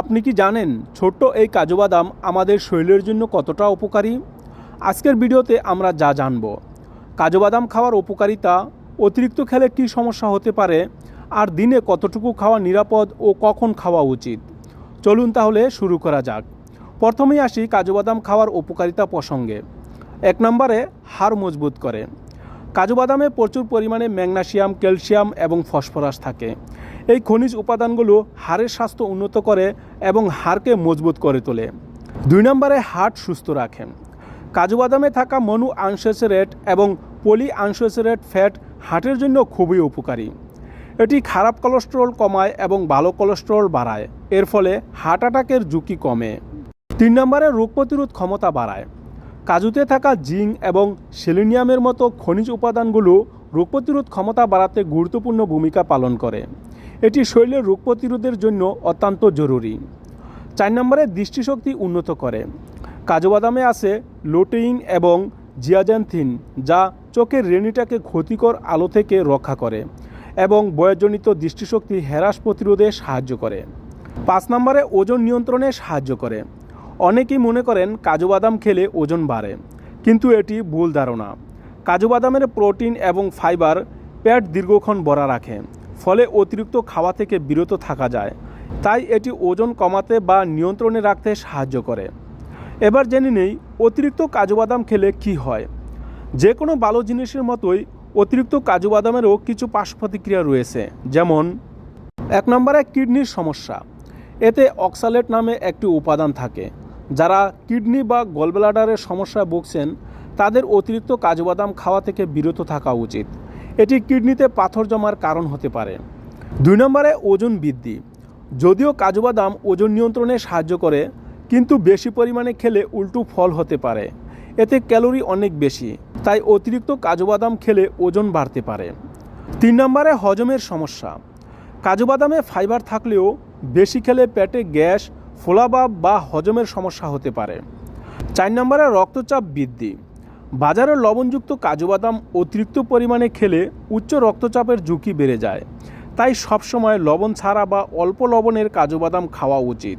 আপনি কি জানেন ছোট্ট এই কাজু বাদাম আমাদের শরীরের জন্য কতটা উপকারী? আজকের ভিডিওতে আমরা যা জানব। কাজু বাদাম খাওয়ার উপকারিতা, অতিরিক্ত খেলে কী সমস্যা হতে পারে, আর দিনে কতটুকু খাওয়া নিরাপদ ও কখন খাওয়া উচিত? চলুন তাহলে শুরু করা যাক। প্রথমেই আসি কাজু বাদাম খাওয়ার উপকারিতা প্রসঙ্গে। এক নম্বরে, হাড় মজবুত করে। কাজু বাদামে প্রচুর পরিমাণে ম্যাগনেসিয়াম, ক্যালসিয়াম এবং ফসফরাস থাকে। এই খনিজ উপাদানগুলো হাড়ের স্বাস্থ্য উন্নত করে এবং হাড়কে মজবুত করে তোলে। দুই নম্বরে হার্ট সুস্থ রাখে। কাজু বাদামে থাকা মনু আনসেসেরেট এবং পলি আনসেসেরেট ফ্যাট হার্টের জন্য খুবই উপকারী। এটি খারাপ কোলেস্টেরল কমায় এবং ভালো কোলেস্টেরল বাড়ায়। এর ফলে হার্ট অ্যাটাকের ঝুঁকি কমে। তিন নম্বরে রোগ প্রতিরোধ ক্ষমতা বাড়ায়। কাজুতে থাকা জিঙ্ক এবং সেলেনিয়ামের মতো খনিজ উপাদানগুলো রোগ প্রতিরোধ ক্ষমতা বাড়াতে গুরুত্বপূর্ণ ভূমিকা পালন করে। এটি শরীরের রোগ প্রতিরোধের জন্য অত্যন্ত জরুরি। চার নম্বরে দৃষ্টিশক্তি উন্নত করে। কাজু বাদামে আছে লোটেইন এবং জিয়াজেনথিন, যা চোখের রেনিটাকে ক্ষতিকর আলো থেকে রক্ষা করে এবং বয়সজনিত দৃষ্টিশক্তি হ্রাস প্রতিরোধে সাহায্য করে। পাঁচ নম্বরে ওজন নিয়ন্ত্রণে সাহায্য করে। অনেকেই মনে করেন কাজু বাদাম খেলে ওজন বাড়ে, কিন্তু এটি ভুল ধারণা। কাজু বাদামের প্রোটিন এবং ফাইবার পেট দীর্ঘক্ষণ ভরা রাখে ফলে অতিরিক্ত খাওয়া থেকে বিরত থাকা যায়। তাই এটি ওজন কমাতে বা নিয়ন্ত্রণে রাখতে সাহায্য করে। এবার জেনে নেই অতিরিক্ত কাজু বাদাম খেলে কি হয়। যে কোনো ভালো জিনিসের মতোই অতিরিক্ত কাজু বাদামেরও কিছু পার্শ্ব প্রতিক্রিয়া রয়েছে, যেমন এক নম্বরে কিডনির সমস্যা। এতে অক্সালেট নামে একটি উপাদান থাকে। যারা কিডনি বা গলব্লাডারের সমস্যায় ভুগছেন, তাদের অতিরিক্ত কাজু বাদাম খাওয়া থেকে বিরত থাকা উচিত। এটি কিডনিতে পাথর জমার কারণ হতে পারে। দুই নম্বরে, ওজন বৃদ্ধি। যদিও কাজু বাদাম ওজন নিয়ন্ত্রণে সাহায্য করে, কিন্তু বেশি পরিমাণে খেলে উল্টো ফল হতে পারে। এতে ক্যালোরি অনেক বেশি, তাই অতিরিক্ত কাজু বাদাম খেলে ওজন বাড়তে পারে। তিন নম্বরে, হজমের সমস্যা। কাজু বাদামে ফাইবার থাকলেও বেশি খেলে পেটে গ্যাস, ফোলাভাব বা হজমের সমস্যা হতে পারে। চার নম্বরে, রক্তচাপ বৃদ্ধি। বাজারে লবণযুক্ত কাজু বাদাম অতিরিক্ত পরিমাণে খেলে উচ্চ রক্তচাপের ঝুঁকি বেড়ে যায়। তাই সবসময় লবণ ছাড়া বা অল্প লবণের কাজু বাদাম খাওয়া উচিত।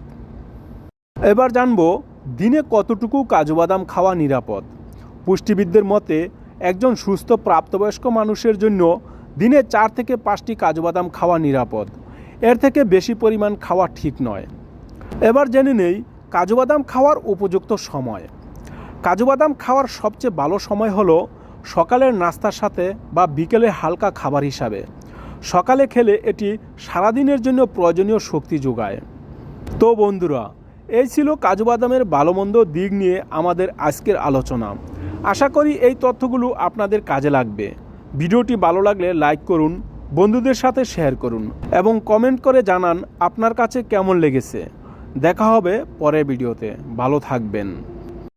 এবার জানব, দিনে কতটুকু কাজু বাদাম খাওয়া নিরাপদ? পুষ্টিবিদদের মতে, একজন সুস্থ প্রাপ্তবয়স্ক মানুষের জন্য দিনে চার থেকে পাঁচটি কাজু বাদাম খাওয়া নিরাপদ। এর থেকে বেশি পরিমাণ খাওয়া ঠিক নয়। এবার জেনে নেই, কাজু বাদাম খাওয়ার উপযুক্ত সময়। কাজু বাদাম খাওয়ার সবচেয়ে ভালো সময় হলো সকালের নাস্তার সাথে বা বিকেলে হালকা খাবার হিসাবে। সকালে খেলে এটি সারাদিনের জন্য প্রয়োজনীয় শক্তি যোগায়। তো বন্ধুরা, এই ছিল কাজু বাদামের ভালো মন্দ দিক নিয়ে আমাদের আজকের আলোচনা। আশা করি এই তথ্যগুলো আপনাদের কাজে লাগবে। ভিডিওটি ভালো লাগলে লাইক করুন, বন্ধুদের সাথে শেয়ার করুন এবং কমেন্ট করে জানান আপনার কাছে কেমন লেগেছে। দেখা হবে পরের ভিডিওতে। ভালো থাকবেন।